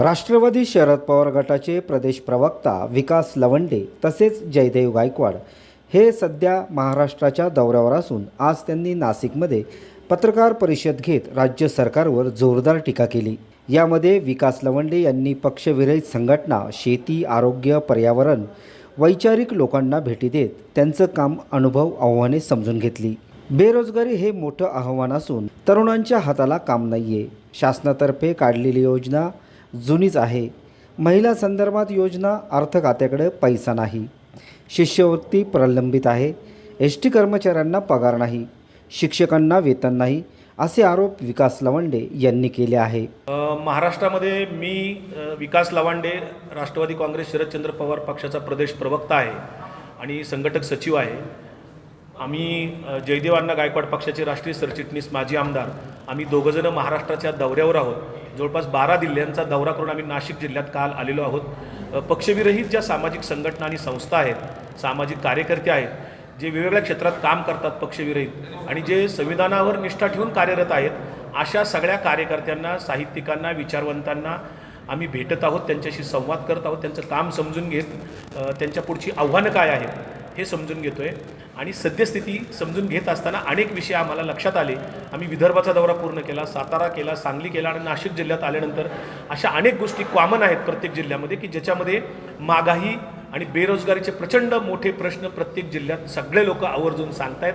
राष्ट्रवादी शरद पवार गटाचे प्रदेश प्रवक्ता विकास लवंडे तसेच जयदेव गायकवाड हे सध्या महाराष्ट्राच्या दौऱ्यावर असून आज त्यांनी नाशिकमध्ये पत्रकार परिषद घेत राज्य सरकारवर जोरदार टीका केली. यामध्ये विकास लवंडे यांनी पक्षविरहित संघटना शेती आरोग्य पर्यावरण वैचारिक लोकांना भेटी देत त्यांचं काम अनुभव आव्हाने समजून घेतली. बेरोजगारी हे मोठं आव्हान असून तरुणांच्या हाताला काम नाहीये. शासनातर्फे काढलेली योजना जुनीच आहे. महिला संदर्भात योजना अर्थ खात्याकडे पैसा नाही. शिष्यवृत्ती प्रलंबित आहे. एस टी कर्मचाऱ्यांना पगार नाही. शिक्षकांना वेतन नाही असे आरोप विकास लवांडे यांनी केले आहे. महाराष्ट्रामध्ये मी विकास लवांडे राष्ट्रवादी काँग्रेस शरदचंद्र पवार पक्षाचा प्रदेश प्रवक्ता आहे आणि संघटक सचिव आहे. आम्ही जयदेवांना गायकवाड पक्षाचे राष्ट्रीय सरचिटणीस माजी आमदार. आम्ही दोघंजणं महाराष्ट्राच्या दौऱ्यावर आहोत. जवळपास बारा जिल्ह्यांचा दौरा करून आम्ही नाशिक जिल्ह्यात काल आलेलो आहोत. पक्षविरहित ज्या सामाजिक संघटना आणि संस्था आहेत सामाजिक कार्यकर्ते आहेत जे वेगवेगळ्या क्षेत्रात काम करतात पक्षविरहित आणि जे संविधानावर निष्ठा ठेवून कार्यरत आहेत अशा सगळ्या कार्यकर्त्यांना साहित्यिकांना विचारवंतांना आम्ही भेटत आहोत त्यांच्याशी संवाद करत आहोत त्यांचं काम समजून घेत त्यांच्या पुढची आव्हानं काय आहेत? हे समजून घेतो आहे आणि सद्यस्थिती समजून घेत असताना अनेक विषय आम्हाला लक्षात आले. आम्ही विदर्भाचा दौरा पूर्ण केला सातारा केला सांगली केला आणि नाशिक जिल्ह्यात आल्यानंतर अशा अनेक गोष्टी कॉमन आहेत प्रत्येक जिल्ह्यामध्ये की ज्याच्यामध्ये मागाही आणि बेरोजगारीचे प्रचंड मोठे प्रश्न प्रत्येक जिल्ह्यात सगळे लोक आवर्जून सांगतायत.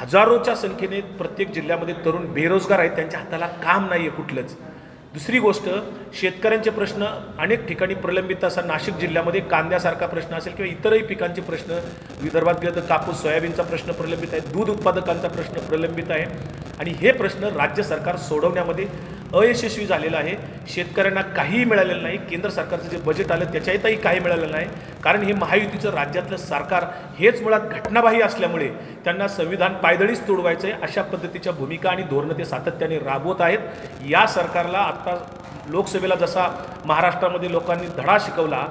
हजारोच्या संख्येने प्रत्येक जिल्ह्यामध्ये तरुण बेरोजगार आहेत त्यांच्या हाताला काम नाही आहे कुठलंच. दुसरी गोष्ट शेतकऱ्यांचे प्रश्न अनेक ठिकाणी प्रलंबित असा नाशिक जिल्ह्यामध्ये कांद्यासारखा प्रश्न असेल किंवा इतरही पिकांचे प्रश्न विदर्भात गेलं तर कापूस सोयाबीनचा प्रश्न प्रलंबित आहे. दूध उत्पादकांचा प्रश्न प्रलंबित आहे. आणि हे प्रश्न राज्य सरकार सोडवण्यामध्ये अयशस्वी झालेलं आहे. शेतकऱ्यांना काहीही मिळालेलं नाही. केंद्र सरकारचं जे बजेट आलं त्याच्यातही काही मिळालेलं नाही. कारण हे महायुतीचं राज्यातलं सरकार हेच मुळात घटनाबाही असल्यामुळे त्यांना संविधान पायदळीच तोडवायचं आहे अशा पद्धतीच्या भूमिका आणि धोरणं ते सातत्याने राबवत आहेत. या सरकारला आत्ता लोकसभेला जसा महाराष्ट्रामध्ये लोकांनी धडा शिकवला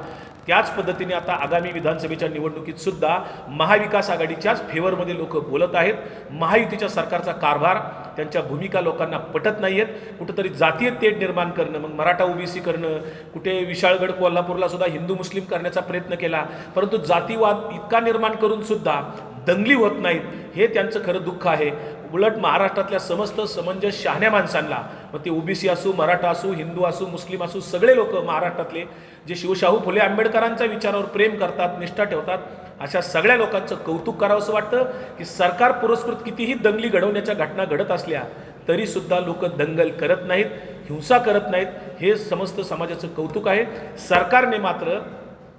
त्याच पद्धतीने आता आगामी विधानसभेच्या निवडणुकीत सुद्धा महाविकास आघाडीच्याच फेवरमध्ये लोक बोलत आहेत. महायुतीच्या सरकारचा कारभार त्यांच्या भूमिका लोकांना पटत नाही आहेत कुठंतरी जातीय तेढ निर्माण करणं मग मराठा ओबीसी करणं कुठे विशाळगड कोल्हापूरला सुद्धा हिंदू मुस्लिम करण्याचा प्रयत्न केला. परंतु जातीवाद इतका निर्माण करून सुद्धा दंगली होत नाहीत हे त्यांचं खरं दुःख आहे. उलट महाराष्ट्रातल्या समस्त समंजस शहाण्या माणसांना मग ते ओबीसी असू मराठा असू हिंदू असू मुस्लिम असू सगळे लोक महाराष्ट्रातले जे शिवशाहू फुले आंबेडकरांच्या विचारावर प्रेम करतात निष्ठा ठेवतात अशा सगळ्या लोकांचं कौतुक करावं असं वाटतं की सरकार पुरस्कृत कितीही दंगली घडवण्याच्या घटना घडत असल्या तरीसुद्धा लोक दंगल करत नाहीत हिंसा करत नाहीत हे समस्त समाजाचं कौतुक आहे. सरकारने मात्र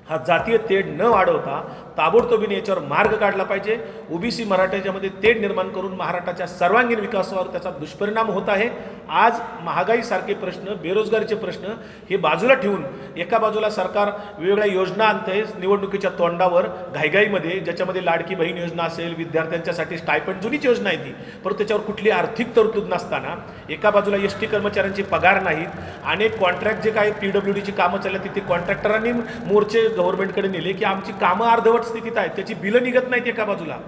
हा जातीय तेढ न वाढवता ताबडतोबीने याच्यावर मार्ग काढला पाहिजे. ओबीसी मराठ्याच्यामध्ये तेढ निर्माण करून महाराष्ट्राच्या सर्वांगीण विकासावर त्याचा दुष्परिणाम होत आहे. आज महागाईसारखे प्रश्न बेरोजगारीचे प्रश्न हे बाजूला ठेवून एका बाजूला सरकार वेगवेगळ्या योजना आणतंय निवडणुकीच्या तोंडावर घाईघाईमध्ये ज्याच्यामध्ये लाडकी बहीण योजना असेल विद्यार्थ्यांच्यासाठी स्टायपंड जुनीच योजना आहे ती. परंतु त्याच्यावर कुठली आर्थिक तरतूद नसताना एका बाजूला एस टी कर्मचाऱ्यांचे पगार नाहीत अनेक कॉन्ट्रॅक्ट जे काय पी डब्ल्यू डीची कामं चालल्या तिथे कॉन्ट्रॅक्टरांनी मोर्चे गव्हर्नमेंटकडे नेले की आमची कामं अर्धवट स्थितीत आहेत. त्याची बिलं निघत नाहीत एका बाजूला.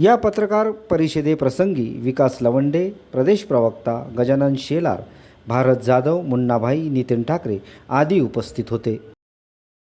या पत्रकार परिषदेप्रसंगी विकास लवंडे प्रदेश प्रवक्ता गजानन शेलार भारत जाधव मुन्नाभाई नितीन ठाकरे आदी उपस्थित होते.